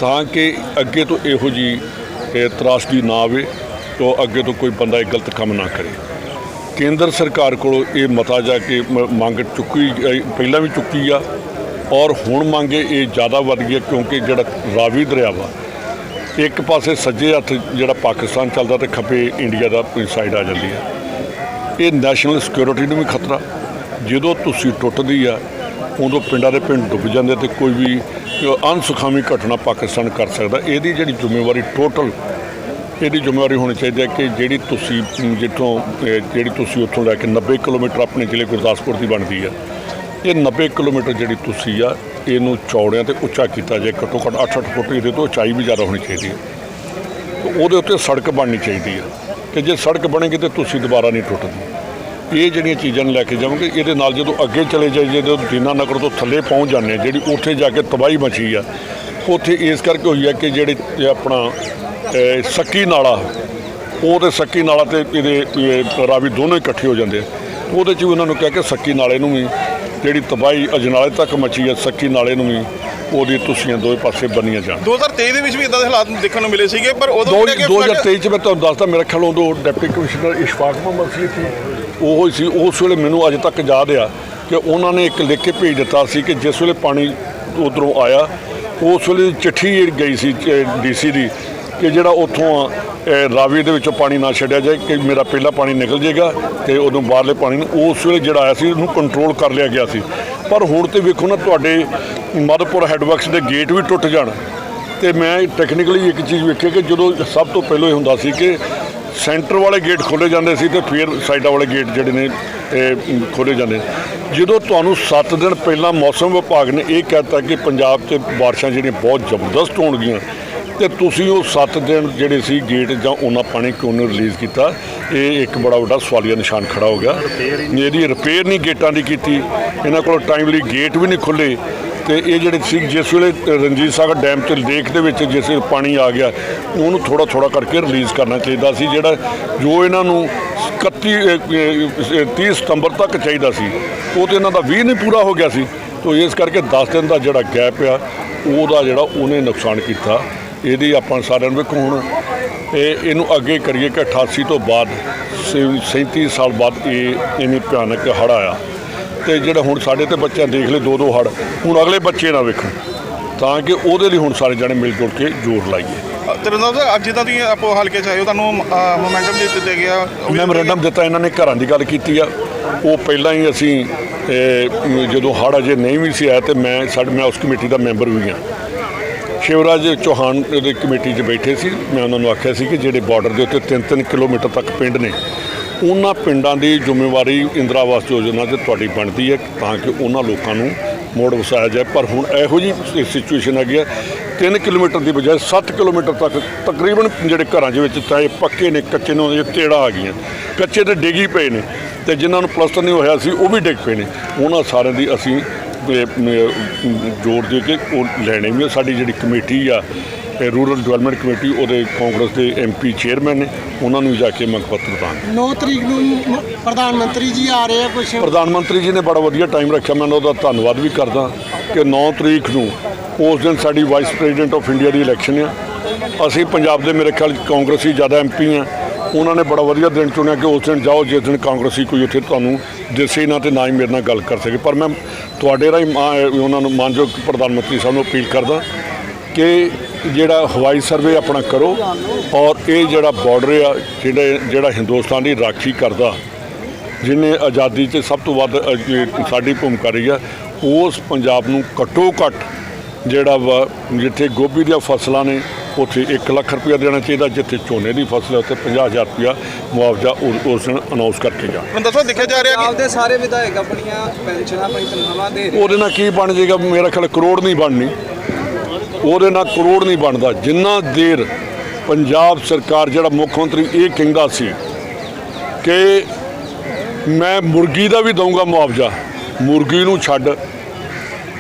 ਤਾਂ ਕਿ ਅੱਗੇ ਤੋਂ ਇਹੋ ਜੀ ਤਰਾਸਦੀ ਨਾ ਆਵੇ, ਤੋਂ ਅੱਗੇ ਤੋਂ ਕੋਈ ਬੰਦਾ ਇਹ ਗਲਤ ਕੰਮ ਨਾ ਕਰੇ। ਕੇਂਦਰ ਸਰਕਾਰ ਕੋਲੋਂ ਇਹ ਮਤਾ ਜਾ ਕੇ ਮ- ਮੰਗ ਚੁੱਕੀ ਪਹਿਲਾਂ ਵੀ ਚੁੱਕੀ ਆ ਔਰ ਹੁਣ ਮੰਗੇ ਇਹ ਜ਼ਿਆਦਾ ਵੱਧ ਗਈ ਹੈ ਕਿਉਂਕਿ ਜਿਹੜਾ ਰਾਵੀ ਦਰਿਆ ਵਾ, ਇੱਕ ਪਾਸੇ ਸੱਜੇ ਹੱਥ ਜਿਹੜਾ ਪਾਕਿਸਤਾਨ ਚੱਲਦਾ ਤੇ ਖੱਬੇ ਇੰਡੀਆ ਦਾ ਸਾਈਡ ਆ ਜਾਂਦੀ ਹੈ ਇਹ ਨੈਸ਼ਨਲ ਸਿਕਿਉਰਿਟੀ ਨੂੰ ਵੀ ਖਤਰਾ, ਜਦੋਂ ਤੁਸੀਂ ਟੁੱਟਦੀ ਆ, ਉਦੋਂ ਪਿੰਡਾਂ ਦੇ ਪਿੰਡ ਡੁੱਬ ਜਾਂਦੇ ਤੇ ਕੋਈ ਵੀ ਅਨਸੁਖਾਵੀ ਘਟਨਾ ਪਾਕਿਸਤਾਨ ਕਰ ਸਕਦਾ। ਇਹਦੀ ਜਿਹੜੀ ਜ਼ਿੰਮੇਵਾਰੀ ਟੋਟਲ ਇਹਦੀ ਜ਼ਿੰਮੇਵਾਰੀ ਹੋਣੀ ਚਾਹੀਦੀ ਹੈ ਕਿ ਜਿਹੜੀ ਤੁਸੀਂ ਜਿੱਥੋਂ ਜਿਹੜੀ ਤੁਸੀਂ ਉੱਥੋਂ ਲੈ ਕੇ 90 ਕਿਲੋਮੀਟਰ ਆਪਣੇ ਜ਼ਿਲ੍ਹੇ ਗੁਰਦਾਸਪੁਰ ਦੀ ਬਣਦੀ ਆ ਇਹ 90 ਕਿਲੋਮੀਟਰ ਜਿਹੜੀ ਤੁਸੀਂ ਆ, ਇਹਨੂੰ ਚੌੜਿਆਂ ਤੇ ਉੱਚਾ ਕੀਤਾ ਜਾਏ, ਘੱਟੋ ਘੱਟ 8-8 ਫੁੱਟ ਇਹਦੇ ਤੋਂ ਉਚਾਈ ਵੀ ਜ਼ਿਆਦਾ ਹੋਣੀ ਚਾਹੀਦੀ ਹੈ। ਉਹਦੇ ਉੱਤੇ ਸੜਕ ਬਣਨੀ ਚਾਹੀਦੀ ਆ ਕਿ ਜੇ ਸੜਕ ਬਣੇਗੀ ਤੇ ਤੁਸੀਂ ਦੁਬਾਰਾ ਨਹੀਂ ਟੁੱਟਦੀ। ਇਹ ਜਿਹੜੀਆਂ ਚੀਜ਼ਾਂ ਨੂੰ ਲੈ ਕੇ ਜਾਵਾਂਗੇ ਇਹਦੇ ਨਾਲ ਜਦੋਂ ਅੱਗੇ ਚਲੇ ਜਾਈਏ, ਜਦੋਂ ਦੀਨਾ ਨਗਰ ਤੋਂ ਥੱਲੇ ਪਹੁੰਚ ਜਾਂਦੇ ਆ ਜਿਹੜੀ ਉੱਥੇ ਜਾ ਕੇ ਤਬਾਹੀ ਮਚੀ ਆ, ਉੱਥੇ ਇਸ ਕਰਕੇ ਹੋਈ ਆ ਕਿ ਜਿਹੜੇ ਆਪਣਾ ਸੱਕੀ ਨਾਲਾ ਉਹ ਤੇ ਸੱਕੀ ਨਾਲਾ ਤੇ ਇਹਦੇ ਇਹ ਰਾਵੀ ਦੋਨੋਂ ਇਕੱਠੇ ਹੋ ਜਾਂਦੇ ਆ। ਉਹਦੇ 'ਚ ਵੀ ਉਹਨਾਂ ਨੂੰ ਕਹਿ ਕੇ ਸੱਕੀ ਨਾਲੇ ਨੂੰ ਵੀ ਜਿਹੜੀ ਤਬਾਹੀ ਅਜਨਾਲੇ ਤੱਕ ਮਚੀ ਆ ਸੱਕੀ ਨਾਲੇ ਨੂੰ ਵੀ ਉਹਦੀ ਤੁਸੀਆਂ ਦੋਵੇਂ ਪਾਸੇ ਬੰਨੀਆਂ ਜਾਣ। 2023 ਦੇ ਵਿੱਚ ਵੀ ਇਦਾਂ ਦੇ ਹਾਲਾਤ ਦੇਖਣ ਨੂੰ ਮਿਲੇ ਸੀਗੇ ਪਰ ਉਦੋਂ ਦੋ ਕਿਹਾ ਕਿ 2023 ਚ ਮੈਂ ਤੁਹਾਨੂੰ ਦੱਸਦਾ ਮੇਰੇ ਖਿਆਲ ਉਦੋਂ ਡਿਪਟੀ ਕਮਿਸ਼ਨਰ ਇਸ਼ਫਾਕ ਮੁਹੰਮਦ ਸੀ ਉਹ ਹੀ ਸੀ ਉਸ ਵੇਲੇ ਮੈਨੂੰ ਅਜੇ ਤੱਕ ਯਾਦ ਆ ਕਿ ਉਹਨਾਂ ਨੇ ਇੱਕ ਲਿਖ ਕੇ ਭੇਜ ਦਿੱਤਾ ਸੀ ਕਿ ਜਿਸ ਵੇਲੇ ਪਾਣੀ ਉਧਰੋਂ ਆਇਆ ਉਸ ਵੇਲੇ ਚਿੱਠੀ ਗਈ ਸੀ ਡੀਸੀ ਦੀ ਕਿ ਜਿਹੜਾ ਉੱਥੋਂ ਰਾਵੀ ਦੇ ਵਿੱਚੋਂ ਪਾਣੀ ਨਾ ਛੱਡਿਆ ਜਾਏ, ਕਿ ਮੇਰਾ ਪਹਿਲਾ ਪਾਣੀ ਨਿਕਲ ਜਾਏਗਾ ਤੇ ਉਦੋਂ ਬਾਹਰਲੇ ਪਾਣੀ ਨੂੰ ਉਸ ਵੇਲੇ ਜਿਹੜਾ ਆਇਆ ਸੀ, ਉਹਨੂੰ ਕੰਟਰੋਲ ਕਰ ਲਿਆ ਗਿਆ ਸੀ। ਪਰ ਹੁਣ ਤੇ ਵੇਖੋ ਨਾ, ਤੁਹਾਡੇ ਮਦਪੁਰ ਹੈਡਵਰਕਸ ਦੇ ਗੇਟ ਵੀ ਟੁੱਟ ਜਾਣ। ਤੇ ਮੈਂ ਟੈਕਨੀਕਲੀ ਇੱਕ ਚੀਜ਼ ਵੇਖੀ ਕਿ ਜਦੋਂ ਸਭ ਤੋਂ ਪਹਿਲਾਂ ਇਹ ਹੁੰਦਾ ਸੀ ਕਿ ਸੈਂਟਰ ਵਾਲੇ ਗੇਟ ਖੋਲੇ ਜਾਂਦੇ ਸੀ ਤੇ ਫਿਰ ਸਾਈਡਾਂ ਵਾਲੇ ਗੇਟ ਜਿਹੜੇ ਨੇ, ਇਹ ਖੋਲੇ ਜਾਂਦੇ। ਜਦੋਂ ਤੁਹਾਨੂੰ 7 ਦਿਨ ਪਹਿਲਾਂ ਮੌਸਮ ਵਿਭਾਗ ਨੇ ਇਹ ਕਹਿਤਾ ਕਿ ਪੰਜਾਬ 'ਚ ਬਾਰਿਸ਼ਾਂ ਜਿਹੜੀਆਂ ਬਹੁਤ ਜ਼ਬਰਦਸਤ ਹੋਣਗੀਆਂ ਤੇ ਤੁਸੀਂ ਉਹ 7 ਦਿਨ ਜਿਹੜੇ ਸੀ ਗੇਟ ਜਾਂ ਉਹਨਾਂ ਪਾਣੀ ਕਿਉਂ ਨਹੀਂ ਰਿਲੀਜ਼ ਕੀਤਾ ਇਹ ਇੱਕ ਬੜਾ ਵੱਡਾ ਸਵਾਲੀਆ ਨਿਸ਼ਾਨ ਖੜਾ ਹੋ ਗਿਆ। ਇਹਦੀ ਰਿਪੇਅਰ ਨਹੀਂ ਗੇਟਾਂ ਦੀ ਕੀਤੀ। ਇਹਨਾਂ ਕੋਲ ਟਾਈਮਲੀ ਗੇਟ ਵੀ ਨਹੀਂ ਖੁੱਲੇ ਤੇ ਇਹ ਜਿਹੜੇ ਸੀ ਜਿਸ ਵੇਲੇ ਰਣਜੀਤ ਸਾਗਰ ਡੈਮ ਤੇ ਲੇਕ ਦੇ ਵਿੱਚ ਜਿਸ ਵੇਲੇ ਪਾਣੀ ਆ ਗਿਆ ਉਹਨੂੰ ਥੋੜਾ ਥੋੜਾ ਕਰਕੇ ਰਿਲੀਜ਼ ਕਰਨਾ ਚਾਹੀਦਾ ਸੀ ਜਿਹੜਾ ਜੋ ਇਹਨਾਂ ਨੂੰ 31 ਅਹ, 30 ਸਤੰਬਰ ਤੱਕ ਚਾਹੀਦਾ ਸੀ ਉਹ ਤੇ ਇਹਨਾਂ ਦਾ 20 ਨਹੀਂ ਪੂਰਾ ਹੋ ਗਿਆ ਸੀ। ਤੋ ਇਸ ਕਰਕੇ 10 ਦਿਨ ਦਾ ਜਿਹੜਾ ਗੈਪ ਆ ਉਹਦਾ ਜਿਹੜਾ ਉਹਨੇ ਨੁਕਸਾਨ ਕੀਤਾ। ਇਹਦੀ ਆਪਾਂ ਸਾਰਿਆਂ ਨੂੰ ਵੇਖੋ ਹੁਣ ਇਹ ਇਹਨੂੰ ਅੱਗੇ ਕਰੀਏ ਕਿ 88 ਤੋਂ ਬਾਅਦ ਸੇ- 37 ਸਾਲ ਬਾਅਦ ਇਹ ਇੰਨੀ ਭਿਆਨਕ ਹੜ੍ਹ ਆਇਆ। ਤੇ ਜਿਹੜਾ ਹੁਣ ਸਾਡੇ ਤੇ ਬੱਚਿਆਂ ਦੇਖ ਲਏ ਦੋ ਦੋ ਹੜ ਹੁਣ ਅਗਲੇ ਬੱਚੇ ਨਾ ਵੇਖਣ ਤਾਂ ਕਿ ਉਹਦੇ ਲਈ ਹੁਣ ਸਾਰੇ ਜਣੇ ਮਿਲ ਜੁਲ ਕੇ ਜ਼ੋਰ ਲਾਈਏ। ਤਰਿੰਦਰ ਸਾਹਿਬ ਅੱਜ ਜਿੱਦਾਂ ਤੁਸੀਂ ਆਪੋ ਹਲਕੇ ਚ ਆਏ ਹੋ ਤੁਹਾਨੂੰ ਮੋਮੈਂਟਮ ਦੇ ਦਿੱਤੇ ਗਿਆ ਮੈਮੋਰੈਂਡਮ ਦਿੱਤਾ ਇਹਨਾਂ ਨੇ ਘਰਾਂ ਦੀ ਗੱਲ ਕੀਤੀ ਆ। ਉਹ ਪਹਿਲਾਂ ਹੀ ਅਸੀਂ ਜਦੋਂ ਹੜ੍ਹ ਅਜੇ ਨਹੀਂ ਵੀ ਸੀ ਆਇਆ ਤੇ ਮੈਂ ਸਾਡੇ ਮੈਂ ਉਸ ਕਮੇਟੀ ਦਾ ਮੈਂਬਰ ਵੀ ਹਾਂ ਸ਼ਿਵਰਾਜ ਚੌਹਾਨ ਦੀ ਕਮੇਟੀ 'ਚ ਬੈਠੇ ਸੀ। ਮੈਂ ਉਹਨਾਂ ਨੂੰ ਆਖਿਆ ਸੀ ਕਿ ਜਿਹੜੇ ਬਾਰਡਰ ਦੇ ਉੱਤੇ 3-3 ਕਿਲੋਮੀਟਰ ਤੱਕ ਪਿੰਡ ਨੇ, ਉਹਨਾਂ ਪਿੰਡਾਂ ਦੀ ਜ਼ਿੰਮੇਵਾਰੀ ਇੰਦਰਾ ਆਵਾਸ ਯੋਜਨਾ 'ਤੇ ਤੁਹਾਡੀ ਬਣਦੀ ਹੈ ਤਾਂ ਕਿ ਉਹਨਾਂ ਲੋਕਾਂ ਨੂੰ ਮੋੜ ਵਸਾਇਆ ਜਾਏ। ਪਰ ਹੁਣ ਇਹੋ ਜੀ ਸਿਚੁਏਸ਼ਨ ਹੈਗੀ ਹੈ। 3 ਕਿਲੋਮੀਟਰ ਦੀ ਬਜਾਏ 7 ਕਿਲੋਮੀਟਰ ਤੱਕ ਤਕਰੀਬਨ ਜਿਹੜੇ ਘਰਾਂ ਦੇ ਵਿੱਚ ਚਾਹੇ ਪੱਕੇ ਨੇ, ਕੱਚੇ ਨੇ ਉਹਨਾਂ ਉਹਦੇ ਤੇੜਾ ਆ ਗਈਆਂ। ਕੱਚੇ ਤੇ ਡਿੱਗੀ ਪਏ ਨੇ ਤੇ ਜਿਨ੍ਹਾਂ ਨੂੰ ਪਲਸਟਰ ਨਹੀਂ ਹੋਇਆ ਸੀ, ਉਹ ਵੀ ਡਿੱਗ ਪਏ ਨੇ। ਉਹਨਾਂ ਸਾਰਿਆਂ ਦੀ ਅਸੀਂ ਜੋੜ ਦੇ ਕੇ ਉਹ ਲੈਣੇ ਵੀ ਆ। ਸਾਡੀ ਜਿਹੜੀ ਕਮੇਟੀ ਆ ਇਹ ਰੂਰਲ ਡਿਵੈਲਪਮੈਂਟ ਕਮੇਟੀ ਉਹਦੇ ਕਾਂਗਰਸ ਦੇ ਐਮਪੀ ਚੇਅਰਮੈਨ ਨੇ ਉਹਨਾਂ ਨੂੰ ਜਾ ਕੇ ਮੰਗ ਪੱਤਰ ਦਾਂਗੇ। 9 ਤਰੀਕ ਨੂੰ ਮ- ਪ੍ਰਧਾਨ ਮੰਤਰੀ ਜੀ ਆ ਰਹੇ ਆ ਕੁਝ ਪ੍ਰਧਾਨ ਮੰਤਰੀ ਜੀ ਨੇ ਬੜਾ ਵਧੀਆ ਟਾਈਮ ਰੱਖਿਆ ਮੈਂ ਉਹਦਾ ਧੰਨਵਾਦ ਵੀ ਕਰਦਾ ਕਿ 9 ਤਰੀਕ ਨੂੰ ਉਸ ਦਿਨ ਸਾਡੀ ਵਾਈਸ ਪ੍ਰੈਜ਼ੀਡੈਂਟ ਆਫ ਇੰਡੀਆ ਦੀ ਇਲੈਕਸ਼ਨ ਆ। ਅਸੀਂ ਪੰਜਾਬ ਦੇ ਮੇਰੇ ਖਿਆਲ 'ਚ ਕਾਂਗਰਸੀ ਜ਼ਿਆਦਾ ਐਮਪੀ ਆ। ਉਹਨਾਂ ਨੇ ਬੜਾ ਵਧੀਆ ਦਿਨ ਚੁਣਿਆ ਕਿ ਉਸ ਦਿਨ ਜਾਓ, ਜਿਸ ਦਿਨ ਕਾਂਗਰਸੀ ਕੋਈ ਉੱਥੇ ਤੁਹਾਨੂੰ ਦਿਸੇ ਨਾ ਤੇ ਨਾ ਹੀ ਮੇਰੇ ਨਾਲ ਗੱਲ ਕਰ ਸਕੇ। ਪਰ ਮੈਂ ਤੁਹਾਡੇ ਰਾਹੀਂ ਮਾਂ- ਉਹਨਾਂ ਨੂੰ ਮਾਨਯੋਗ ਪ੍ਰਧਾਨ ਮੰਤਰੀ ਸਾਹਿਬ ਨੂੰ ਅਪੀਲ ਕਰਦਾ ਕਿ ਜਿਹੜਾ ਹਵਾਈ ਸਰਵੇ ਆਪਣਾ ਕਰੋ ਔਰ ਇਹ ਜਿਹੜਾ ਬਾਰਡਰ ਆ, ਜਿਹੜਾ ਜਿਹੜਾ ਹਿੰਦੁਸਤਾਨ ਦੀ ਰਾਖੀ ਕਰਦਾ ਜਿਹਨੇ ਆਜ਼ਾਦੀ 'ਚ ਸਭ ਤੋਂ ਵੱਧ ਸਾਡੀ ਭੂਮਿਕਾ ਰਹੀ ਆ, ਉਸ ਪੰਜਾਬ ਨੂੰ ਘੱਟੋ ਘੱਟ ਜਿਹੜਾ ਵਾ ਜਿੱਥੇ ਗੋਭੀ ਦੀਆਂ ਫਸਲਾਂ ਨੇ ਉੱਥੇ 1 ਲੱਖ ਰੁਪਇਆ ਦੇਣਾ ਚਾਹੀਦਾ ਜਿੱਥੇ ਝੋਨੇ ਦੀ ਫਸਲ ਹੈ ਉੱਥੇ 50000 ਰੁਪਇਆ ਮੁਆਵਜ਼ਾ ਉਸ- ਉਸ ਦਿਨ ਅਨਾਉਂਸ ਕਰਕੇ ਜਾ। ਤਰਿੰਦਰ ਸਾਹਿਬ ਦੇਖਿਆ ਜਾ ਰਿਹਾ ਕਿ ਆਪਦੇ ਸਾਰੇ ਵਿਧਾਇਕ ਆਪਣੀਆਂ ਪੈਨਸ਼ਨਾਂ ਆਪਣੀ ਤਨਖਾਹਾਂ ਦੇ ਰਹੇ। ਉਹਦੇ ਨਾਲ ਕੀ ਬਣ ਜਾਏਗਾ? ਮੇਰਾ ਖਿਆਲ ਕਰੋੜ ਨਹੀਂ ਬਣਨੀ। ਉਹਦੇ ਨਾਲ ਕਰੋੜ ਨਹੀਂ ਬਣਦਾ। ਜਿੰਨਾ ਦੇਰ ਪੰਜਾਬ ਸਰਕਾਰ ਜਿਹੜਾ ਮੁੱਖ ਮੰਤਰੀ ਇਹ ਕਹਿੰਦਾ ਸੀ ਕਿ ਮੈਂ ਮੁਰਗੀ ਦਾ ਵੀ ਦਊਂਗਾ ਮੁਆਵਜ਼ਾ ਮੁਰਗੀ ਨੂੰ ਛੱਡ।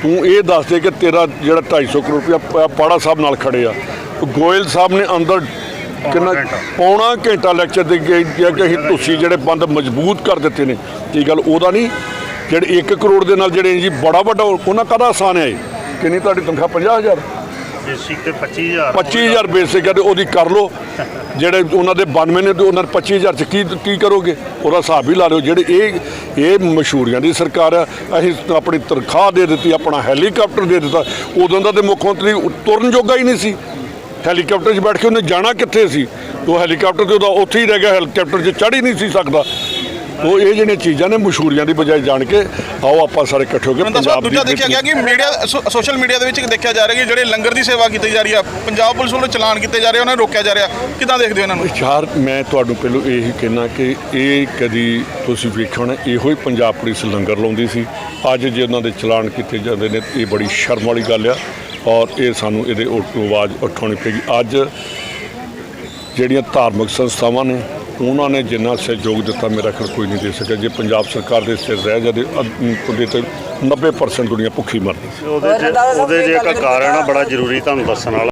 ਤੂੰ ਇਹ ਦੱਸ ਦੇ ਕਿ ਤੇਰਾ ਜਿਹੜਾ 250 ਕਰੋੜ ਰੁਪਇਆ ਪਾੜਾ ਸਾਹਿਬ ਨਾਲ ਖੜੇ ਆ। ਗੋਇਲ ਸਾਹਿਬ ਨੇ ਅੰਦਰ ਕਿੰਨਾ ਪੌਣਾ ਘੰਟਾ ਲੈਕਚਰ ਦੇ ਕੇ ਕਿ ਅਸੀਂ ਤੁਸੀਂ ਜਿਹੜੇ ਬੰਦ ਮਜ਼ਬੂਤ ਕਰ ਦਿੱਤੇ ਨੇ ਕੀ ਗੱਲ ਉਹਦਾ ਨਹੀਂ? ਜਿਹੜੇ 1 ਕਰੋੜ ਦੇ ਨਾਲ ਜਿਹੜੇ ਜੀ ਬੜਾ ਵੱਡਾ ਉਹਨਾਂ ਕਾਹਦਾ ਆਸਾਨ ਹੈ? ਕਿੰਨੀ ਤੁਹਾਡੀ ਤਨਖਾਹ? 50000 ਬੇਸਿਕ ਤੇ 25000 25000 ਬੇਸਿਕ ਹੈ ਤੇ ਉਹਦੀ ਕਰ ਲਓ। ਜਿਹੜੇ ਉਹਨਾਂ ਦੇ 92 ਨੇ ਤੇ ਉਹਨਾਂ ਦੇ 25000 ਚ ਕੀ ਕੀ ਕਰੋਗੇ? ਉਹਦਾ ਹਿਸਾਬ ਹੀ ਲਾ ਲਿਓ। ਜਿਹੜੇ ਇਹ ਇਹ ਮਸ਼ਹੂਰੀਆਂ ਦੀ ਸਰਕਾਰ ਆ ਅਸੀਂ ਆਪਣੀ ਤਨਖਾਹ ਦੇ ਦਿੱਤੀ ਆਪਣਾ ਹੈਲੀਕਾਪਟਰ ਦੇ ਦਿੱਤਾ। ਉਦੋਂ ਦਾ ਤੇ ਮੁੱਖ ਮੰਤਰੀ ਤੁਰਨ ਜੋਗਾ ਹੀ ਨਹੀਂ ਸੀ। ਹੈਲੀਕਾਪਟਰ 'ਚ ਬੈਠ ਕੇ ਉਹਨੇ ਜਾਣਾ ਕਿੱਥੇ ਸੀ? ਉਹ ਹੈਲੀਕਾਪਟਰ ਤੇ ਉਹਦਾ ਉੱਥੇ ਹੀ ਰਹਿ ਗਿਆ ਹੈਲੀਕਾਪਟਰ 'ਚ ਚੜ੍ਹ ਹੀ ਨਹੀਂ ਸੀ ਸਕਦਾ। ਉਹ ਇਹ ਜਿਹੜੀਆਂ ਚੀਜ਼ਾਂ ਨੇ ਮਸ਼ਹੂਰੀਆਂ ਦੀ ਬਜਾਏ ਜਾਣ ਕੇ ਆਓ ਆਪਾਂ ਸਾਰੇ ਇਕੱਠੇ ਹੋ ਕੇ ਪੰਜਾਬ ਦੂਜਾ ਦੇਖਿਆ ਗਿਆ ਕਿ ਮੀਡੀਆ ਸੋਸ਼ਲ ਮੀਡੀਆ ਦੇ ਵਿੱਚ ਦੇਖਿਆ ਜਾ ਰਿਹਾ ਕਿ ਜਿਹੜੇ ਲੰਗਰ ਦੀ ਸੇਵਾ ਕੀਤੀ ਜਾ ਰਹੀ ਆ ਪੰਜਾਬ ਪੁਲਿਸ ਵੱਲੋਂ ਚਲਾਨ ਕੀਤੇ ਜਾ ਰਹੇ ਉਹਨਾਂ ਨੂੰ ਰੋਕਿਆ ਜਾ ਰਿਹਾ। ਕਿਦਾਂ ਦੇਖਦੇ ਹੋ ਇਹਨਾਂ ਨੂੰ? ਯਾਰ ਮੈਂ ਤੁਹਾਨੂੰ ਪਹਿਲਾਂ ਇਹੀ ਕਹਿਣਾ ਕਿ ਇਹ ਕਦੀ ਤੁਸੀਂ ਵੇਖਿਆ ਹੋਣਾ ਇਹੋ ਹੀ ਪੰਜਾਬ ਪੁਲਿਸ ਲੰਗਰ ਲਾਉਂਦੀ ਸੀ। ਅੱਜ ਜੇ ਉਹਨਾਂ ਦੇ ਚਲਾਨ ਕੀਤੇ ਜਾਂਦੇ ਨੇ ਇਹ ਬੜੀ ਸ਼ਰਮ ਵਾਲੀ ਗੱਲ ਆ। ਔਰ ਇਹ ਸਾਨੂੰ ਇਹਦੇ ਉਲਟ ਆਵਾਜ਼ ਉਠਾਉਣੀ ਪਏਗੀ ਅੱਜ ਜਿਹੜੀਆਂ ਧਾਰਮਿਕ ਸੰਸਥਾਵਾਂ ਨੇ, ਉਹਨਾਂ ਨੇ ਜਿੰਨਾ ਸਹਿਯੋਗ ਦਿੱਤਾ, ਮੇਰਾ ਖਿਆਲ ਕੋਈ ਨਹੀਂ ਦੇ ਸਕਿਆ। ਜੇ ਪੰਜਾਬ ਸਰਕਾਰ ਦੇ ਸਿਰ ਰਹਿ ਜਾਂਦੇ ਉਹਦੇ ਤੇ 90% ਦੁਨੀਆ ਭੁੱਖੀ ਮਰਦੀ ਉਹਦੇ 'ਚ ਉਹਦੇ 'ਚ ਇੱਕ ਕਾਰਨ ਆ, ਬੜਾ ਜ਼ਰੂਰੀ, ਤੁਹਾਨੂੰ ਦੱਸਣ ਵਾਲਾ।